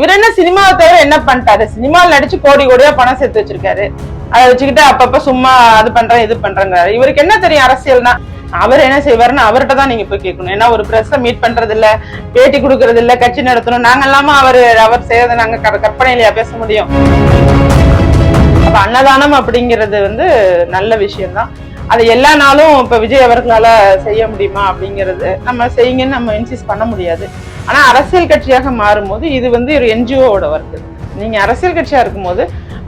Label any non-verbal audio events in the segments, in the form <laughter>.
இவர் என்ன சினிமாவை தவிர என்ன பண்ணிட்டாரு? சினிமாவில் நடிச்சு கோடி கோடியா பணம் சேர்த்து வச்சிருக்காரு. அதை வச்சுக்கிட்டு அப்பப்ப சும்மா அது பண்றேன் இது பண்றேங்கிறாரு. இவருக்கு என்ன தெரியும் அரசியல்னா? அவர் என்ன செய்வாருன்னு அவர்கிட்ட தான் நீங்க போய் கேட்கணும். ஏன்னா ஒரு பிரஸ்ஸ மீட் பண்றது இல்ல பேட்டி கொடுக்கறது இல்ல கட்சி நடத்தணும். நாங்க எல்லாம அவர் அவர் செய்யறதை நாங்க க- கற்பனையிலயா பேச முடியும். அப்ப அன்னதானம் அப்படிங்கிறது வந்து நல்ல விஷயம்தான். அது எல்லா நாளும் இப்ப விஜய் அவர்களால செய்ய முடியுமா அப்படிங்கிறது நம்ம செய்யுங்கன்னு நம்ம இன்சிஸ்ட் பண்ண முடியாது. ஆனா அரசியல் கட்சியாக மாறும்போது இது வந்து ஒரு என்ஜிஓட ஒர்க் நீங்க அரசியல் கட்சியா இருக்கும்போது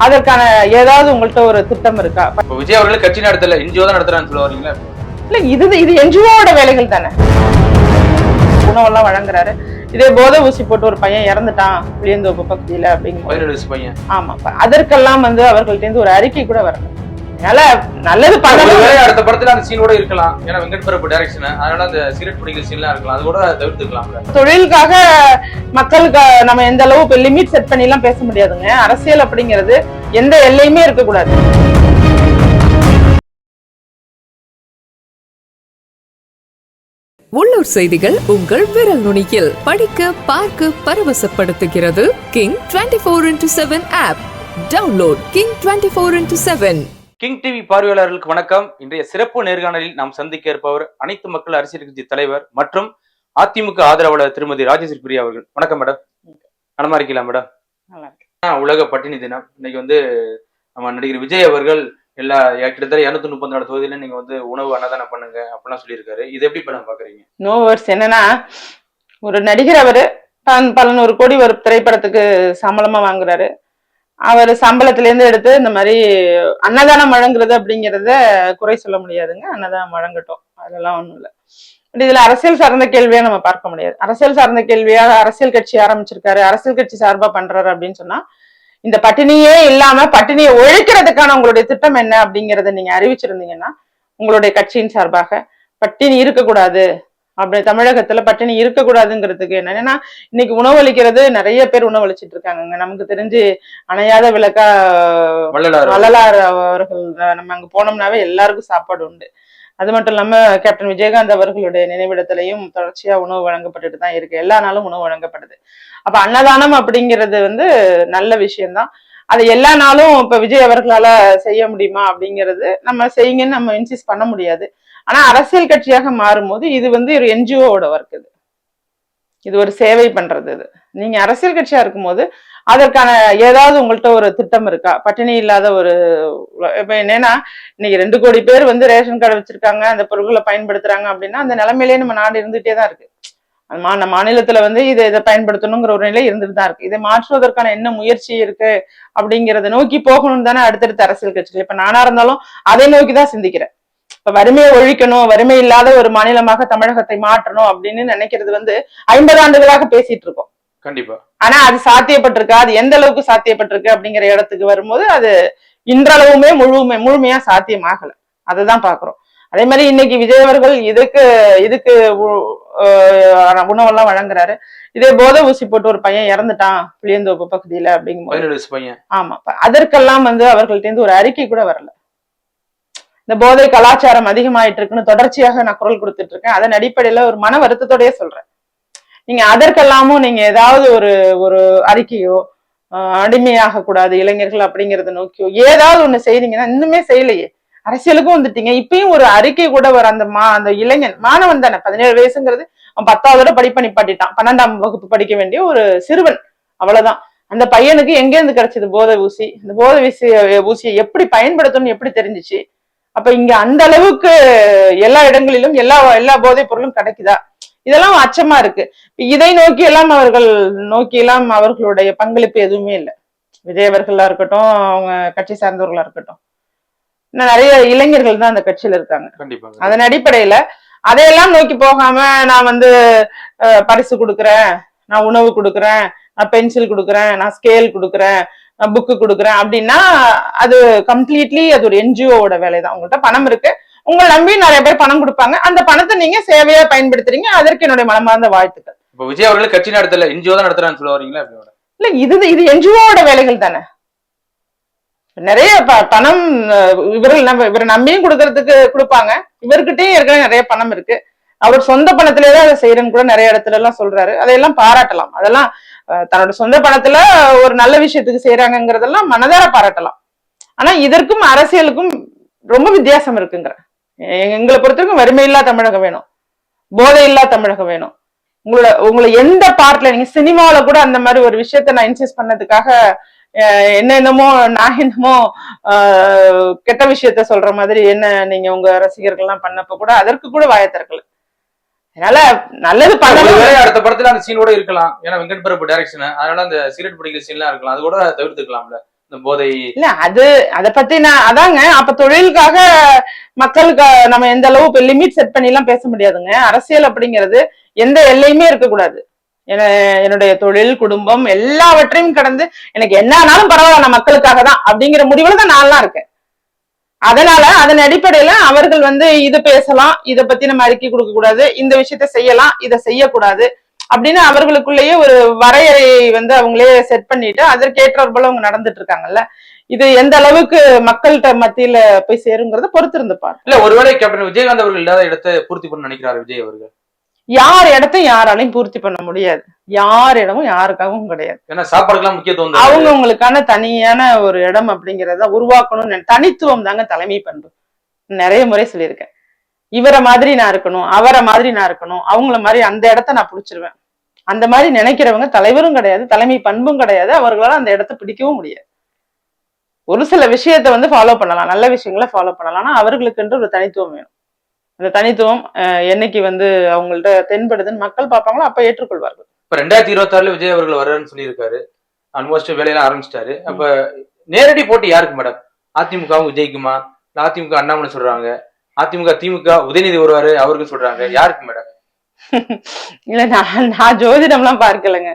அதற்கான ஏதாவது உங்கள்ட்ட ஒரு திட்டம் இருக்கா? இப்போ விஜய் அவர்கள் கட்சி நடத்தல என்ஜிஓ தான் நடத்துறான்னு சொல்ல வரீங்களா இல்ல இது இது என்ஜிஓட வேலைகள் தானே. உணவெல்லாம் வழங்குறாரு. இதே போதை ஊசி போட்டு ஒரு பையன் இறந்துட்டான் புளியந்தோப்பு பகுதியில வயசு பையன். ஆமா அப்ப அதற்கெல்லாம் வந்து அவர்கள்ட்ட இருந்து ஒரு அறிக்கை கூட வரல. அதனால நல்லது ஒருவேளை அடுத்த படத்துல அந்த சீன் கூட இருக்கலாம். ஏன்னா வெங்கட் பிரபு டைரக்ஷன் அதனால அந்த சிகரெட் பிடிக்கிற சீன்லாம் இருக்கலாம். அது கூட தவிர்த்துக்கலாம்ல. தொழிலுக்காக மக்களுக்கு நம்ம எந்த அளவு இப்ப லிமிட் செட் பண்ணி எல்லாம் பேச முடியாதுங்க. அரசியல் அப்படிங்கிறது எந்த எல்லையுமே இருக்கக்கூடாது. உள்ளூர் செய்திகள் உங்கள் விரல் நுனியில். படிக்க பார்க்க பரவசப்படுத்துகிறது. King twenty four into seven app download King twenty four into seven King TV பார்வையாளர்களுக்கு வணக்கம். இன்றைய சிறப்பு நேர்காணலில் நாம் சந்திக்க இருப்பவர் அனைத்து மக்கள் அரசியல் கட்சி தலைவர் மற்றும் அதிமுக ஆதரவாளர் திருமதி ராஜேஸ்வரி பிரியா அவர்கள். வணக்கம் மேடம். நலமா இருக்கீங்களா மேடம்? உலக பட்டினி தினம். இன்னைக்கு வந்து நம்ம நடிகர் விஜய் அவர்கள் எல்லா கிட்டத்தட்ட இருநூத்தி முப்பத்தி நாலு தொகுதியில நீங்க வந்து உணவு அன்னதானம் பண்ணுங்க அப்படிலாம் சொல்லியிருக்காரு. இது எப்படி படம் பாக்குறீங்க? நோவர்ஸ் என்னன்னா ஒரு நடிகர் அவரு தான் பல நூறு கோடி ஒரு திரைப்படத்துக்கு சம்பளமா வாங்குறாரு. அவர் சம்பளத்திலேருந்து எடுத்து இந்த மாதிரி அன்னதானம் வழங்குறது அப்படிங்கிறத குறை சொல்ல முடியாதுங்க. அன்னதானம் வழங்கட்டும். அதெல்லாம் ஒன்றும் இல்லை. இதில் இதுல அரசியல் சார்ந்த கேள்வியா நம்ம பார்க்க முடியாது. அரசியல் சார்ந்த கேள்வியா அரசியல் கட்சி ஆரம்பிச்சிருக்காரு அரசியல் கட்சி சார்பா பண்றாரு அப்படின்னு சொன்னா இந்த பட்டினியே இல்லாம பட்டினியை ஒழிக்கிறதுக்கான உங்களுடைய திட்டம் என்ன அப்படிங்கறத நீங்க அறிவிச்சிருந்தீங்கன்னா உங்களுடைய கட்சியின் சார்பாக பட்டினி இருக்கக்கூடாது. அப்படி தமிழகத்துல பட்டினி இருக்கக்கூடாதுங்கிறதுக்கு என்ன? ஏன்னா இன்னைக்கு உணவளிக்கிறது நிறைய பேர் உணவளிச்சிட்டு இருக்காங்கங்க நமக்கு தெரிஞ்சு அணையாத விளக்கா வள்ளலார் வள்ளலார் அவர்கள் நம்ம அங்க போனோம்னாவே எல்லாருக்கும் சாப்பாடு உண்டு. அது மட்டும் இல்லாம கேப்டன் விஜயகாந்த் அவர்களுடைய நினைவிடத்திலையும் தொடர்ச்சியா உணவு வழங்கப்பட்டுட்டு தான் இருக்கு. எல்லா நாளும் உணவு வழங்கப்படுது. அப்ப அன்னதானம் அப்படிங்கிறது வந்து நல்ல விஷயம்தான். அது எல்லா நாளும் இப்ப விஜய் அவர்களால செய்ய முடியுமா அப்படிங்கிறது நம்ம செய்யுங்கன்னு நம்ம இன்சிஸ்ட் பண்ண முடியாது. ஆனா அரசியல் கட்சியாக மாறும்போது இது வந்து ஒரு என்ஜிஓட ஒர்க் இது. இது ஒரு சேவை பண்றது இது. நீங்க அரசியல் கட்சியா இருக்கும்போது அதற்கான ஏதாவது உங்கள்ட்ட ஒரு திட்டம் இருக்கா? பட்டினி இல்லாத ஒரு இப்ப என்னன்னா இன்னைக்கு ரெண்டு கோடி பேர் வந்து ரேஷன் கார்டு வச்சிருக்காங்க அந்த பொருட்களை பயன்படுத்துறாங்க அப்படின்னா அந்த நிலைமையிலேயே நம்ம நாடு இருந்துட்டே தான் இருக்கு. அந்த மா- நம்ம மாநிலத்துல வந்து இதை இதை பயன்படுத்தணுங்கிற ஒரு நிலை இருந்துட்டு தான் இருக்கு. இதை மாற்றுவதற்கான என்ன முயற்சி இருக்கு அப்படிங்கிறத நோக்கி போகணும்னு தானே அடுத்தடுத்த அரசியல் கட்சிகள். இப்ப நானா இருந்தாலும் அதை நோக்கி தான் சிந்திக்கிறேன். இப்ப வறுமையை ஒழிக்கணும் வறுமை இல்லாத ஒரு மாநிலமாக தமிழகத்தை மாற்றணும் அப்படின்னு நினைக்கிறது வந்து ஐம்பது ஆண்டுகளாக பேசிட்டு இருக்கோம். கண்டிப்பா. ஆனா அது சாத்தியப்பட்டிருக்கா? அது எந்த அளவுக்கு சாத்தியப்பட்டிருக்கு அப்படிங்கிற இடத்துக்கு வரும்போது அது இன்றளவுமே முழுமை முழுமையா சாத்தியமாகல. அதுதான் பாக்குறோம். அதே மாதிரி இன்னைக்கு விஜய் அவர்கள் இதுக்கு இதுக்கு உணவெல்லாம் வழங்குறாரு. இதே போதை ஊசி போட்டு ஒரு பையன் இறந்துட்டான் புளியந்தோப்பு பகுதியில வயசு பையன். ஆமா. அதற்கெல்லாம் வந்து அவர்கள்ட்ட இருந்து ஒரு அறிக்கை கூட வரல. இந்த போதை கலாச்சாரம் அதிகமாயிட்டு இருக்குன்னு தொடர்ச்சியாக நான் குரல் கொடுத்துட்டு இருக்கேன். அதன் அடிப்படையில ஒரு மன வருத்தத்தோடய சொல்றேன். நீங்க அதற்கெல்லாமும் நீங்க ஏதாவது ஒரு ஒரு அறிக்கையோ அடிமையாக கூடாது இளைஞர்கள் அப்படிங்கறத நோக்கியோ ஏதாவது ஒண்ணு செய்றீங்கன்னா இன்னுமே செய்யலையே. அரசியலுக்கும் வந்துட்டீங்க. இப்பயும் ஒரு அறிக்கை கூட வர அந்த மா அந்த இளைஞன் மாணவன் தானே. பதினேழு வயசுங்கிறது அவன் பத்தாவதோட படிப்ப நிப்பாட்டிட்டான் பன்னெண்டாம் வகுப்பு படிக்க வேண்டிய ஒரு சிறுவன். அவ்வளவுதான். அந்த பையனுக்கு எங்க இருந்து கிடைச்சது போதை ஊசி? இந்த போதை ஊசி ஊசியை எப்படி பயன்படுத்தணும்னு எப்படி தெரிஞ்சுச்சு? அப்ப இங்க அந்த அளவுக்கு எல்லா இடங்களிலும் எல்லா எல்லா போதைப் பொருளும் கிடைக்குதா? இதெல்லாம் அச்சமா இருக்கு. இதை நோக்கி எல்லாம் அவர்கள் நோக்கி எல்லாம் அவர்களுடைய பங்களிப்பு எதுவுமே இல்லை. விஜய் அவர்களா இருக்கட்டும் அவங்க கட்சி சார்ந்தவர்களா இருக்கட்டும். இன்னும் நிறைய இளைஞர்கள் தான் அந்த கட்சியில இருக்காங்க. கண்டிப்பா அதன் அடிப்படையில அதையெல்லாம் நோக்கி போகாம நான் வந்து பரிசு கொடுக்குறேன் நான் உணவு கொடுக்குறேன் நான் பென்சில் கொடுக்குறேன் நான் ஸ்கேல் கொடுக்குறேன் புக்கு கொடுக்குறேன் அப்படின்னா அது கம்ப்ளீட்லி அது ஒரு என்ஜிஓட வேலை தான் உங்கள்கிட்ட பணம் இருக்கு. உங்களை நம்பி நிறைய பேர் பணம் கொடுப்பாங்க. அந்த பணத்தை நீங்க சேவையா பயன்படுத்துறீங்க. அதற்கு என்னுடைய மனமார்ந்த வாழ்த்துக்கள். இப்போ விஜய் அவர்கள் கட்சி நடத்தல என்ஜிஓ தான் நடத்துறான்னு சொல்ல வரீங்களா இல்ல இது இது என்ஜிஓட வேலைகள் தானே? நிறைய பணம் இவர்கள் நம்ம இவரை நம்பியும் கொடுக்கறதுக்கு கொடுப்பாங்க. இவர்கிட்டயும் ஏற்கனவே நிறைய பணம் இருக்கு. அவர் சொந்த பணத்திலே தான் அதை செய்யறேன்னு கூட நிறைய இடத்துல எல்லாம் சொல்றாரு. அதையெல்லாம் பாராட்டலாம். அதெல்லாம் தன்னோட சொந்த பணத்துல ஒரு நல்ல விஷயத்துக்கு செய்யறாங்கிறதெல்லாம் மனதார பாராட்டலாம். ஆனா இதற்கும் அரசியலுக்கும் ரொம்ப வித்தியாசம் இருக்குங்கிற. எங்களை பொறுத்தவரைக்கும் வறுமை இல்லா தமிழகம் வேணும். போதை இல்லா தமிழகம் வேணும். உங்களோட உங்களை எந்த பார்ட்ல நீங்க சினிமாவில கூட அந்த மாதிரி ஒரு விஷயத்த நான் இன்சிஸ்ட் பண்ணதுக்காக என்னென்னமோ என்ன என்னமோ நான் என்னமோ ஆஹ், கெட்ட விஷயத்த சொல்ற மாதிரி என்ன நீங்க உங்க ரசிகர்கள்லாம் பண்ணப்ப கூட அதற்கு கூட வாய திறக்கல. அதனால நல்லது ஒருவேளை அடுத்த படத்துல அந்த சீனோட இருக்கலாம். ஏன்னா வெங்கட் பிரபு டைரக்ஷன் அதனால அந்த சிகரெட் பிடிக்கிற சீன்லாம் இருக்கலாம். அது கூட தவிர்த்துக்கலாம்ல. இந்த போதை. இல்ல அது அத பத்தி நான் அதாங்க அப்ப தொழிலுக்காக மக்களுக்கு நம்ம எந்த அளவு இப்ப லிமிட் செட் பண்ணி எல்லாம் பேச முடியாதுங்க. அரசியல் அப்படிங்கிறது எந்த எல்லையுமே இருக்கக்கூடாது. என- என்னுடைய தொழில் குடும்பம் எல்லாவற்றையும் கடந்து எனக்கு என்ன ஆனாலும் பரவாயில்ல நான் மக்களுக்காக தான் அப்படிங்கிற முடிவுல தான் நான்லாம் இருக்கேன். அதனால அதன் அடிப்படையில அவர்கள் வந்து இது பேசலாம் இதை பத்தி நம்ம அறிக்கை கொடுக்க கூடாது இந்த விஷயத்த செய்யலாம் இதை செய்யக்கூடாது அப்படின்னு அவர்களுக்குள்ளேயே ஒரு வரையறையை வந்து அவங்களே செட் பண்ணிட்டு அதற்கேற்றார் போல அவங்க நடந்துட்டு இருக்காங்கல்ல. இது எந்த அளவுக்கு மக்கள்கிட்ட மத்தியில போய் சேருங்கிறத பொறுத்து பாரு இல்ல ஒருவேளை கேப்டன் விஜயகாந்த் அவர்கள் இல்லாத இடத்தை பூர்த்தி பண்ண நினைக்கிறாரு விஜய் அவர்கள். யார் இடத்தையும் யாராலையும் பூர்த்தி பண்ண முடியாது. யார் இடமும் யாருக்காகவும் கிடையாது. ஏன்னா சாப்பாடுக்கெல்லாம் முக்கியத்துவம் தராரு. அவங்க உங்களுக்கான தனியான ஒரு இடம் அப்படிங்கறத உருவாக்கணும்னு தனித்துவம் தாங்க தலைமை பண்பு. நிறைய முறை சொல்லியிருக்கேன். இவரை மாதிரி நான் இருக்கணும் அவரை மாதிரி நான் இருக்கணும் அவங்கள மாதிரி அந்த இடத்த நான் பிடிச்சிருவேன். அந்த மாதிரி நினைக்கிறவங்க தலைவரும் கிடையாது தலைமை பண்பும் கிடையாது அவர்களால அந்த இடத்த பிடிக்கவும் முடியாது. ஒரு சில விஷயத்த வந்து ஃபாலோ பண்ணலாம் நல்ல விஷயங்களை ஃபாலோ பண்ணலாம். ஆனா அவர்களுக்கென்று ஒரு தனித்துவம் வேணும். அந்த தனித்துவம் என்னைக்கு வந்து அவங்கள்ட்ட தென்படுதுன்னு மக்கள் பார்ப்பாங்களோ? அப்ப ஏற்றுக்கொள்வார்கள். இப்ப ரெண்டாயிரத்தி இருபத்தி ஆறுல விஜய் அவர்கள் வர்றாருன்னு சொல்லியிருக்காரு. ஆல்மோஸ்ட் வேலையெல்லாம் ஆரம்பிச்சிட்டாரு. அப்ப நேரடி போட்டி யாருக்கு மேடம் அதிமுகவும் விஜய்க்குமா? அதிமுக அண்ணாமலை சொல்றாங்க. அதிமுக திமுக உதயநிதி வருவாரு அவருக்கு சொல்றாங்க. யாருக்கு மேடம் <laughs> இல்ல நான் நான் ஜோதிடம்லாம் பார்க்கலைங்க.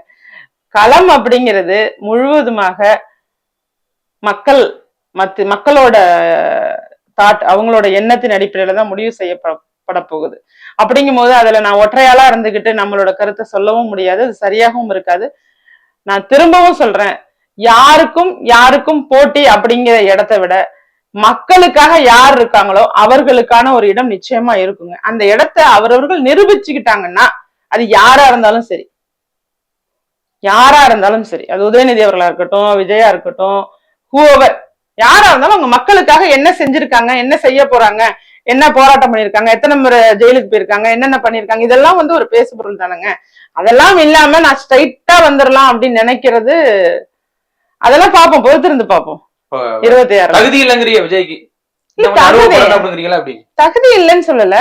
களம் அப்படிங்கிறது முழுவதுமாக மக்கள் மத்து மக்களோட தாட் அவங்களோட எண்ணத்தின் அடிப்படையில தான் முடிவு செய்யப்பட போகுது. அப்படிங்கும்போது அதுல நான் ஒற்றையாளா இருந்துகிட்டு நம்மளோட கருத்தை சொல்லவும் முடியாது. அது சரியாகவும் இருக்காது. நான் திரும்பவும் சொல்றேன். யாருக்கும் யாருக்கும் போட்டி அப்படிங்கிற இடத்தை விட மக்களுக்காக யார் இருக்காங்களோ அவர்களுக்கான ஒரு இடம் நிச்சயமா இருக்குங்க. அந்த இடத்த அவரவர்கள் நிரூபிச்சுக்கிட்டாங்கன்னா அது யாரா இருந்தாலும் சரி. யாரா இருந்தாலும் சரி. அது உதயநிதி அவர்களா இருக்கட்டும் விஜயா இருக்கட்டும் ஹூவர் யாரா இருந்தாலும் அவங்க மக்களுக்காக என்ன செஞ்சிருக்காங்க என்ன செய்ய போறாங்க என்ன போராட்டம் பண்ணிருக்காங்க எத்தனை முறை ஜெயிலுக்கு போயிருக்காங்க என்னென்ன பண்ணிருக்காங்க இதெல்லாம் வந்து ஒரு பேசு பொருள் தானேங்க. அதெல்லாம் இல்லாம நான் ஸ்ட்ரைட்டா வந்துடலாம் அப்படின்னு நினைக்கிறது அதெல்லாம் பார்ப்போம் பொறுத்திருந்து பார்ப்போம். இப்ப இருபத்தி ஆறு தகுதி இல்லைங்கிறிய விஜய்க்கு. தகுதி இல்லைன்னு சொல்லல.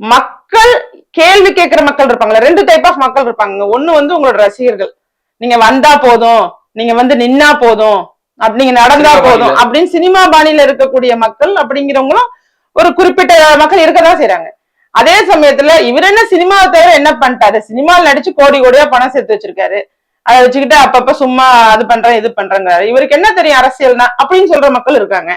மக்கள் கேள்வி கேட்கிற மக்கள் இருப்பாங்களா ரெண்டு டைப் ஆஃப் மக்கள் இருப்பாங்க ஒண்ணு வந்து உங்களோட ரசிகர்கள். நீங்க வந்தா போதும் நீங்க வந்து நின்னா போதும் அப்படி நீங்க நடந்தா போதும். அப்படின்னு சினிமா பாணியில இருக்கக்கூடிய மக்கள் அப்படிங்கிறவங்களும் ஒரு குறிப்பிட்ட மக்கள் இருக்கதான் செய்றாங்க. அதே சமயத்துல இவர் என்ன சினிமாவை தவிர என்ன பண்ணிட்டாரு? சினிமாவில் நடிச்சு கோடி கோடியா பணம் சேர்த்து வச்சிருக்காரு. அதை வச்சுக்கிட்டு அப்பப்ப சும்மா அது பண்றேன் இது பண்றேங்கிறாரு. இவருக்கு என்ன தெரியும் அரசியல்னா? அப்படின்னு சொல்ற மக்கள் இருக்காங்க.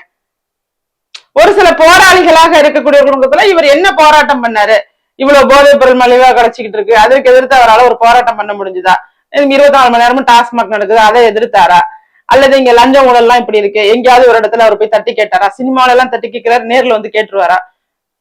ஒரு சில போராளிகளாக இருக்கக்கூடிய குடும்பத்துல இவர் என்ன போராட்டம் பண்ணாரு? இவ்வளவு போதைப் பொருள் மலிவா கிடைச்சிக்கிட்டு இருக்கு. அதற்கு எதிர்த்து அவரால் ஒரு போராட்டம் பண்ண முடிஞ்சுதா? இருபத்தி நாலு மணி நேரமும் டாஸ்மாக் நடக்குது. அதை எதிர்த்தாரா? அல்லது இங்க லஞ்ச எல்லாம் இப்படி இருக்கு? எங்கேயாவது ஒரு இடத்துல அவர் போய் தட்டி கேட்டாரா? சினிமால எல்லாம் தட்டி கேட்கிறாரு நேர்ல வந்து கேட்டுருவாரா?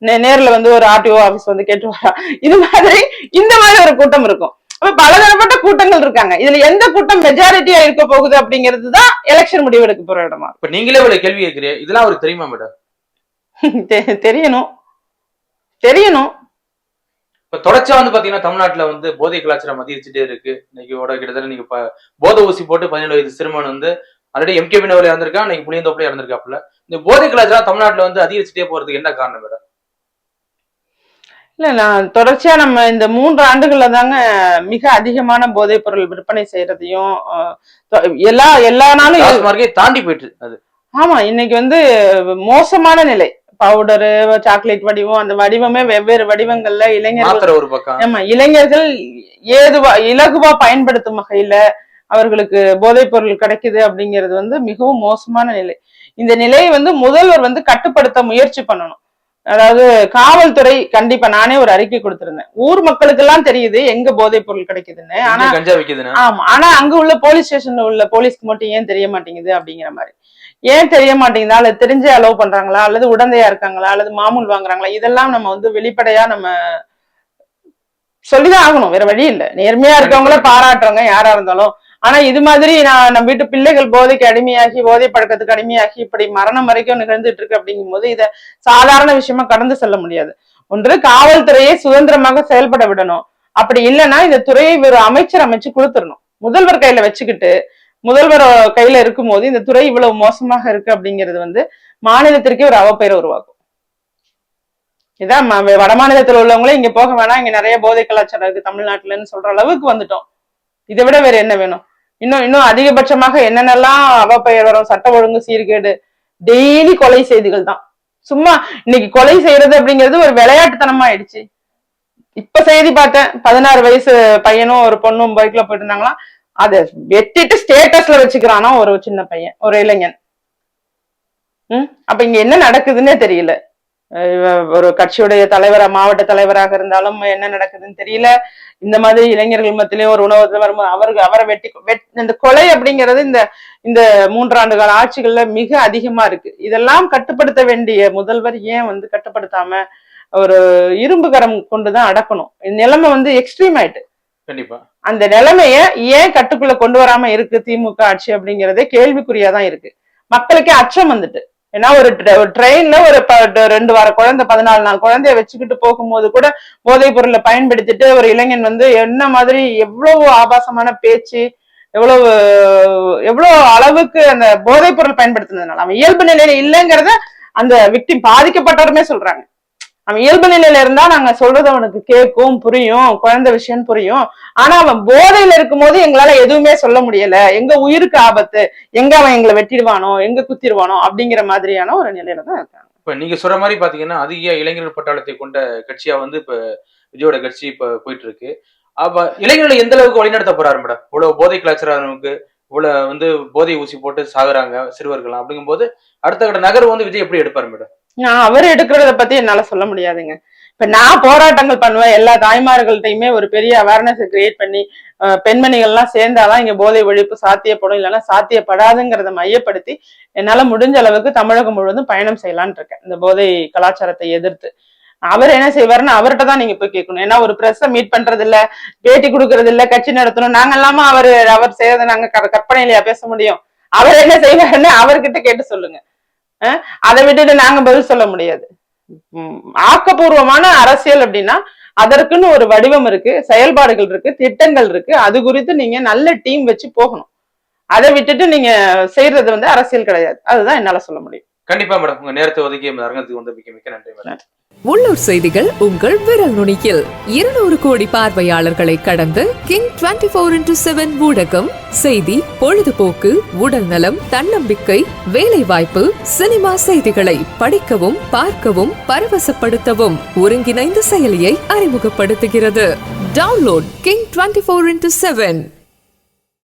நேர்ல வந்து ஒரு ஆர்டிஓ ஆபீஸ் வந்து கேட்டுருவாரா? இது மாதிரி இந்த மாதிரி ஒரு கூட்டம் இருக்கும். அப்ப பலதரப்பட்ட கூட்டங்கள் இருக்காங்க. இதுல எந்த கூட்டம் மெஜாரிட்டியா இருக்க போகுது அப்படிங்கிறது தான் எலெக்ஷன் முடிவு எடுக்க போற இடமா. இப்ப நீங்களே இவ்வளவு கேள்வி கேட்கிறீங்க. இதெல்லாம் அவருக்கு தெரியுமா மேடம் <laughs> தெரியணும். தெரியணும். இப்ப தொடர்ச்சியா வந்து பாத்தீங்கன்னா தமிழ்நாட்டுல வந்து போதை கலாச்சாரம் அதிகரிச்சுட்டே இருக்கு. இன்னைக்கு ஓட கிட்டத்தட்ட நீங்க போதை ஊசி போட்டு பதினேழு வயது சிறுவன் வந்து ஆல்ரெடி எம்கே வினோவில் இறந்திருக்கா இன்னைக்கு புளியந்தோப்புல இறந்திருக்காப்புல. இந்த போதை கலாச்சாரம் தமிழ்நாட்டுல வந்து அதிகரிச்சுட்டே போறதுக்கு என்ன காரணம் மேடம்? இல்ல நான் தொடர்ச்சியா நம்ம இந்த மூன்று ஆண்டுகள்ல தாங்க மிக அதிகமான போதைப் பொருள் விற்பனை செய்யறதையும் எல்லா எல்லா நாளும் தாண்டி போயிட்டு அது. ஆமா இன்னைக்கு வந்து மோசமான நிலை. பவுடரு சாக்லேட் வடிவம் அந்த வடிவமே வெவ்வேறு வடிவங்கள்ல இளைஞர்கள் ஒரு பக்கம். ஆமா இளைஞர்கள் ஏதுவா இலகுவா பயன்படுத்தும் வகையில அவர்களுக்கு போதைப் பொருள் கிடைக்குது அப்படிங்கிறது வந்து மிகவும் மோசமான நிலை. இந்த நிலையை வந்து முதல்வர் வந்து கட்டுப்படுத்த முயற்சி பண்ணணும். அதாவது காவல்துறை கண்டிப்பா நானே ஒரு அறிக்கை கொடுத்திருந்தேன். ஊர் மக்களுக்கு எல்லாம் தெரியுது எங்க போதைப் பொருள் கிடைக்குதுன்னு. ஆனா ஆமா ஆனா அங்க உள்ள போலீஸ் ஸ்டேஷன்ல உள்ள போலீஸ்க்கு மட்டும் ஏன் தெரிய மாட்டேங்குது அப்படிங்கிற மாதிரி. ஏன் தெரிய மாட்டேங்குதா? அல்லது தெரிஞ்சே அலோவ் பண்றாங்களா? அல்லது உடந்தையா இருக்காங்களா? அல்லது மாமூல் வாங்குறாங்களா? இதெல்லாம் நம்ம வந்து வெளிப்படையா நம்ம சொல்லிதான் ஆகணும். வேற வழி இல்ல. நேர்மையா இருக்கவங்கள பாராட்டுறவங்க யாரா இருந்தாலும். ஆனா இது மாதிரி நான் நம்ம வீட்டு பிள்ளைகள் போதைக்கு அடிமையாகி போதை பழக்கத்துக்கு அடிமையாகி இப்படி மரணம் வரைக்கும் நிகழ்ந்துட்டு இருக்கு அப்படிங்கும் போது இத சாதாரண விஷயமா கடந்து செல்ல முடியாது. ஒன்று காவல்துறையை சுதந்திரமாக செயல்பட விடணும். அப்படி இல்லைன்னா இந்த துறையை ஒரு அமைச்சர் அமைச்சு கொடுத்துடணும். முதல்வர் கையில வச்சுக்கிட்டு முதல்வர் கையில இருக்கும்போது இந்த துறை இவ்வளவு மோசமாக இருக்கு அப்படிங்கிறது வந்து மாநிலத்திற்கே ஒரு அவப்பெயரை உருவாக்கும். இதான் வட மாநிலத்தில் உள்ளவங்களே இங்க போக வேணாம் இங்க நிறைய போதை கலாச்சாரம் இருக்கு தமிழ்நாட்டுலன்னு சொல்ற அளவுக்கு வந்துட்டோம். இதை விட வேற என்ன வேணும்? இன்னும் இன்னும் அதிகபட்சமாக என்னென்னலாம் அவப்பெயர் வரும்? சட்ட ஒழுங்கு சீர்கேடு டெய்லி கொலை செய்திகள் தான். சும்மா இன்னைக்கு கொலை செய்யறது அப்படிங்கிறது ஒரு விளையாட்டுத்தனமா ஆயிடுச்சு. இப்ப செய்தி பார்த்தேன் பதினாறு வயசு பையனும் ஒரு பொண்ணும் பைக்ல போயிட்டு இருந்தாங்களாம். அதை வெட்டிட்டு ஸ்டேட்டஸ்ல வச்சுக்கிறானா ஒரு சின்ன பையன் ஒரு இளைஞன். ம்? அப்ப இங்க என்ன நடக்குதுன்னே தெரியல. ஒரு கட்சியுடைய தலைவரா மாவட்ட தலைவராக இருந்தாலும் என்ன நடக்குதுன்னு தெரியல. இந்த மாதிரி இளைஞர்கள் மத்தியிலயும் ஒரு உணவு வரும்போது அவருக்கு அவரை வெட்டி வெட்- இந்த கொலை அப்படிங்கிறது இந்த இந்த மூன்றாண்டு கால ஆட்சிகள்ல மிக அதிகமா இருக்கு. இதெல்லாம் கட்டுப்படுத்த வேண்டிய முதல்வர் ஏன் வந்து கட்டுப்படுத்தாம ஒரு இரும்பு கரம் கொண்டுதான் அடக்கணும். இந்த நிலைமை வந்து எக்ஸ்ட்ரீம் ஆயிட்டு. அந்த நிலைமைய ஏன் கட்டுக்குள்ள கொண்டு வராம இருக்கு திமுக ஆட்சி அப்படிங்கறதே கேள்விக்குறியாதான் இருக்கு. மக்களுக்கே அச்சம் வந்துட்டு. ஏன்னா ஒரு ட்ரெயின்ல ஒரு ப- ரெண்டு வார குழந்தை பதினாலு நாள் குழந்தைய வச்சுக்கிட்டு போகும்போது கூட போதைப் பொருளை பயன்படுத்திட்டு ஒரு இளைஞன் வந்து என்ன மாதிரி எவ்வளவு ஆபாசமான பேச்சு எவ்வளவு எவ்வளவு அளவுக்கு அந்த போதைப் பொருள் பயன்படுத்துனதுனால அவன் இயல்பு நிலையில இல்லைங்கிறத அந்த விக்டிம் பாதிக்கப்பட்டவருமே சொல்றாங்க. அவன் இயல்பு நிலையில இருந்தா நாங்க சொல்றது அவனுக்கு கேட்கும் புரியும் குழந்தை விஷயம் புரியும். ஆனா அவன் போதையில இருக்கும்போது எங்களால எதுவுமே சொல்ல முடியல. எங்க உயிருக்கு ஆபத்து எங்க அவன் எங்களை வெட்டிடுவானோ எங்க குத்திடுவானோ அப்படிங்கிற மாதிரியான ஒரு நிலையில தான் இருக்காங்க. இப்ப நீங்க சொல்ற மாதிரி பாத்தீங்கன்னா அதிக இளைஞர்கள் பட்டாளத்தை கொண்ட கட்சியா வந்து இப்ப விஜயோட கட்சி இப்ப போயிட்டு இருக்கு அப்ப இளைஞர்களை எந்த அளவுக்கு வழிநடத்த போறாரு மேடம்? இவ்வளவு போதை கலாச்சாரங்களுக்கு இவ்வளவு வந்து போதை ஊசி போட்டு சாகுறாங்க சிறுவர்கள் அப்படிங்கும்போது அடுத்த கட்ட நகர்வு வந்து விஜய் எப்படி எடுப்பாரு மேடம்? நான் அவர் எடுக்கிறத பத்தி என்னால சொல்ல முடியாதுங்க. இப்ப நான் போராட்டங்கள் பண்ணுவேன். எல்லா தாய்மார்கள்ட்டையுமே ஒரு பெரிய அவேர்னஸ் கிரியேட் பண்ணி அஹ், பெண்மணிகள்லாம் சேர்ந்தாதான் இங்க போதை ஒழிப்பு சாத்தியப்படும் இல்லைன்னா சாத்தியப்படாதுங்கிறத மையப்படுத்தி என்னால முடிஞ்ச அளவுக்கு தமிழகம் முழுவதும் பயணம் செய்யலாம்னு இருக்கேன். இந்த போதை கலாச்சாரத்தை எதிர்த்து. அவர் என்ன செய்வாருன்னு அவர்கிட்ட தான் நீங்க போய் கேட்கணும். ஏன்னா ஒரு பிரஸ்ஸை மீட் பண்றது இல்ல பேட்டி கொடுக்கறது இல்ல கட்சி நடத்தணும். நாங்க எல்லாம அவர் அவர் செய்யறத நாங்க க- கற்பனையிலயா பேச முடியும்? அவர் என்ன செய்வாருன்னு அவர்கிட்ட கேட்டு சொல்லுங்க. அதை விட்டுட்டு நாங்க பதில் சொல்ல முடியாது. உம், ஆக்கப்பூர்வமான அரசியல் அப்படின்னா அதற்குன்னு ஒரு வடிவம் இருக்கு செயல்பாடுகள் இருக்கு திட்டங்கள் இருக்கு. அது குறித்து நீங்க நல்ல டீம் வச்சு போகணும். அதை விட்டுட்டு நீங்க செய்யறது வந்து அரசியல் கிடையாது. அதுதான் என்னால சொல்ல முடியும். கண்டிப்பா மேடம். உங்க நேரத்தை ஒதுக்கி அரங்கத்துக்கு வந்து மிக்க மிக்க நன்றி மேடம். உள்ளூர் செய்திகள் உங்கள் விரல் நுனியில். இருநூறு கோடி பார்வையாளர்களை கடந்து King twenty four into seven ஊடகம் செய்தி பொழுதுபோக்கு உடல் நலம் தன்னம்பிக்கை வேலைவாய்ப்பு சினிமா செய்திகளை படிக்கவும் பார்க்கவும் பரவசப்படுத்தவும் ஒருங்கிணைந்த செயலியை அறிமுகப்படுத்துகிறது. Download King twenty four into seven.